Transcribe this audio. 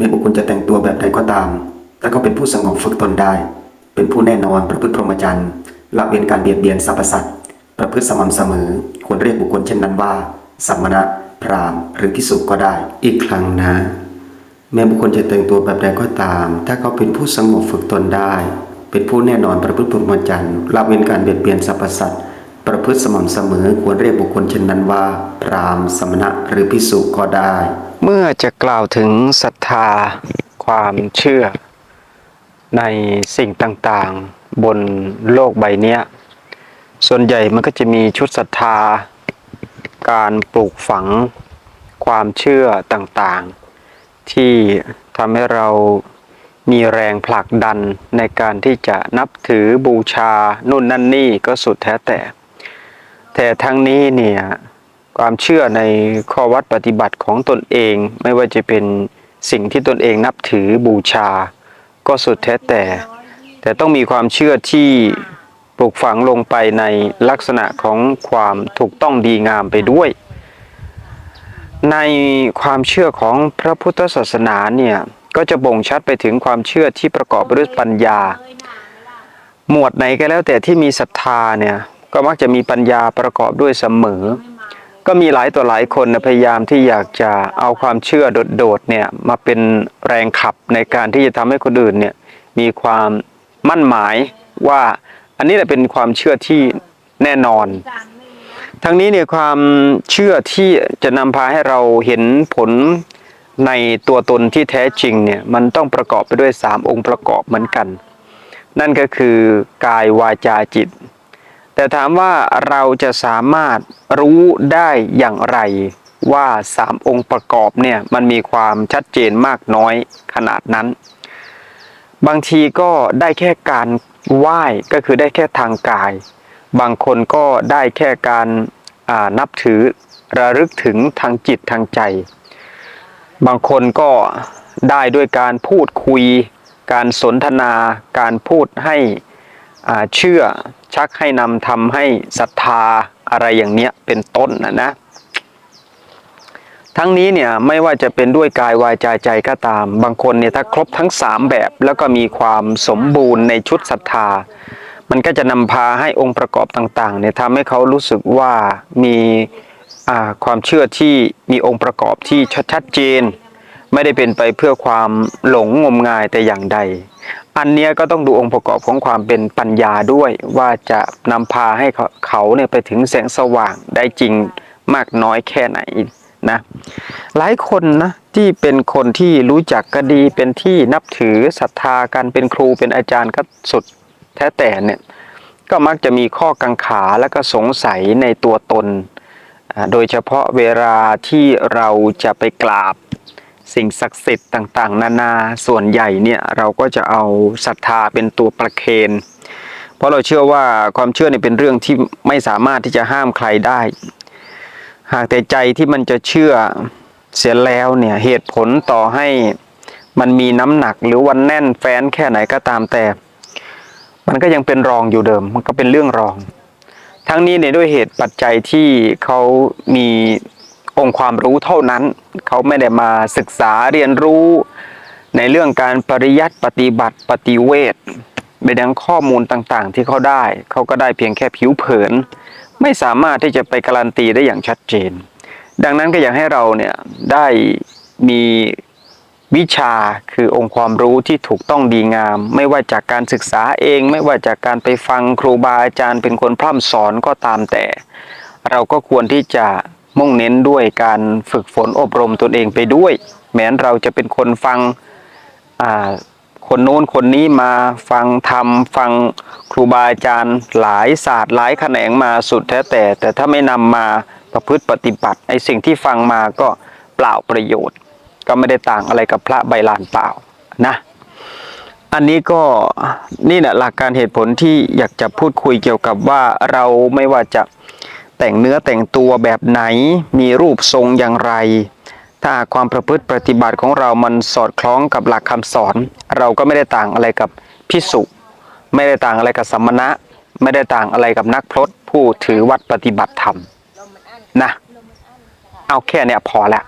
แม้บุคคลจะแต่งตัวแบบใดก็ตาม แต่ก็เป็นผู้สงบฝึกตนได้ เป็นผู้แน่นอนประพฤติพรหมจรรย์ละเว้นการเบียดเบียนสรรพสัตว์ประพฤติสม่ำเสมอ ควรเรียกบุคคลเช่นนั้นว่าสัมมณะพราหมณ์หรือพิสุก็ได้ อีกครั้งนะ แม้บุคคลจะแต่งตัวแบบใดก็ตาม ถ้าเขาเป็นผู้สงบฝึกตนได้ เป็นผู้แน่นอนประพฤติพรหมจรรย์ละเว้นการเบียดเบียนสรรพสัตว์ประพฤติสม่ำเสมอ ควรเรียกบุคคลเช่นนั้นว่า พราหมณ์สมณะหรือพิสุก็ได้ เมื่อจะกล่าวถึงศรัทธาความเชื่อ ในสิ่งต่างๆ บนโลกใบนี้ส่วนใหญ่มันก็จะมีชุดศรัทธา การปลูกฝังความเชื่อต่างๆ ที่ทำให้เรามีแรงผลักดันในการที่จะนับถือบูชานู่นนั่นนี่ก็สุดแท้แต่ แต่ทั้งนี้เนี่ย ความเชื่อในข้อวัดปฏิบัติของตนเอง ไม่ว่าจะเป็นสิ่งที่ตนเองนับถือบูชา ก็สุดแท้แต่ แต่ต้องมีความเชื่อที่ปลูกฝังลงไปในลักษณะของความถูกต้องดีงามไปด้วย ในความเชื่อของพระพุทธศาสนาเนี่ยก็จะบ่งชัดไปถึงความเชื่อที่ประกอบไปด้วยปัญญา หมวดไหนก็แล้วแต่ที่มีศรัทธาเนี่ยก็มักจะมีปัญญาประกอบด้วยเสมอ ก็มีหลายต่อหลายคนนะพยายามที่อยากจะเอาความเชื่อโดดๆเนี่ยมาเป็นแรงขับในการที่จะทำให้คนอื่นเนี่ยมีความมั่นหมายว่าอันนี้แหละเป็นความเชื่อที่แน่นอน ทั้งนี้เนี่ยความเชื่อที่จะนำพาให้เราเห็นผลในตัวตนที่แท้จริงเนี่ยมันต้องประกอบไปด้วยสามองค์ประกอบเหมือนกัน นั่นก็คือกายวาจาจิต แต่ถามว่าเราจะสามารถรู้ได้อย่างไรว่าสามองค์ประกอบเนี่ยมันมีความชัดเจนมากน้อยขนาดนั้น บางทีก็ได้แค่การไหว้ก็คือได้แค่ทางกาย บางคนก็ได้แค่การานับถือระลึกถึงทางจิตทางใจ บางคนก็ได้ด้วยการพูดคุย การสนทนา การพูดให้เชื่อ ชักให้นำทำให้ศรัทธาอะไรอย่างเนี้ยเป็นต้นนะนะ ทั้งนี้เนี่ยไม่ว่าจะเป็นด้วยกายวายจาใจก็ตาม บางคนเนี่ยถ้าครบทั้งสามแบบ แล้วก็มีความสมบูรณ์ในชุดศรัทธา มันก็จะนำพาให้องค์ประกอบต่างๆเนี่ยทำให้เขารู้สึกว่ามีความเชื่อที่มีองค์ประกอบที่ชัดเจน ไม่ได้เป็นไปเพื่อความหลงงมงายแต่อย่างใด อันเนี้ยก็ต้องดูองค์ประกอบของความเป็นปัญญาด้วย ว่าจะนำพาให้เขาเนี่ยไปถึงแสงสว่างได้จริงมากน้อยแค่ไหนนะหลายคนนะที่เป็นคนที่รู้จักก็ดีเป็นที่นับถือศรัทธากันเป็นครูเป็นอาจารย์ก็สุดแท้แต่เนี่ยก็มักจะมีข้อกังขาและก็สงสัยในตัวตน โดยเฉพาะเวลาที่เราจะไปกราบ สิ่งศักดิ์สิทธิ์ต่างๆ นานาส่วนใหญ่เนี่ยเราก็จะเอาศรัทธาเป็นตัวประเคนเพราะเราเชื่อว่าความเชื่อเนี่ยเป็นเรื่องที่ไม่สามารถที่จะห้ามใครได้ หากแต่ใจที่มันจะเชื่อเสียแล้วเนี่ยเหตุผลต่อให้มันมีน้ำหนักหรือวันแน่นแฟ้นแค่ไหนก็ตามแต่ มันก็ยังเป็นรองอยู่เดิม มันก็เป็นเรื่องรอง ทั้งนี้เนี่ยด้วยเหตุปัจจัยที่เขามี องค์ความรู้เท่านั้น เขาไม่ได้มาศึกษาเรียนรู้ ในเรื่องการปริยัติปฏิบัติปฏิเวทไปดังข้อมูลต่างๆ ที่เขาได้ เขาก็ได้เพียงแค่ผิวเผิน ไม่สามารถที่จะไปการันตีได้อย่างชัดเจน ดังนั้นก็อยากให้เราเนี่ยได้มีวิชาคือองค์ความรู้ที่ถูกต้องดีงาม ไม่ว่าจากการศึกษาเอง ไม่ว่าจากการไปฟังครูบาอาจารย์เป็นคนพร่ำสอนก็ตามแต่ เราก็ควรที่จะ มุ่งเน้นด้วยการฝึกฝนอบรมตนเองไปด้วย แม้นเราจะเป็นคนฟังคนโน้นคนนี้มาฟังธรรมฟังครูบาอาจารย์หลายศาสตร์หลายแขนงมาสุดแท้แต่ แต่ถ้าไม่นำมาประพฤติปฏิบัติไอสิ่งที่ฟังมาก็เปล่าประโยชน์ ก็ไม่ได้ต่างอะไรกับพระใบลานเปล่านะอันนี้ก็นี่แหละหลักการเหตุผลที่อยากจะพูดคุยเกี่ยวกับว่าเราไม่ว่าจะ แต่งเนื้อแต่งตัวแบบไหนมีรูปทรงอย่างไร ถ้าความประพฤติปฏิบัติของเรามันสอดคล้องกับหลักคำสอน เราก็ไม่ได้ต่างอะไรกับพิสุไม่ได้ต่างอะไรกับสัมมณะ ไม่ได้ต่างอะไรกับนักพรตผู้ถือวัดปฏิบัติธรรมนะเอาแค่เนี้ยพอละ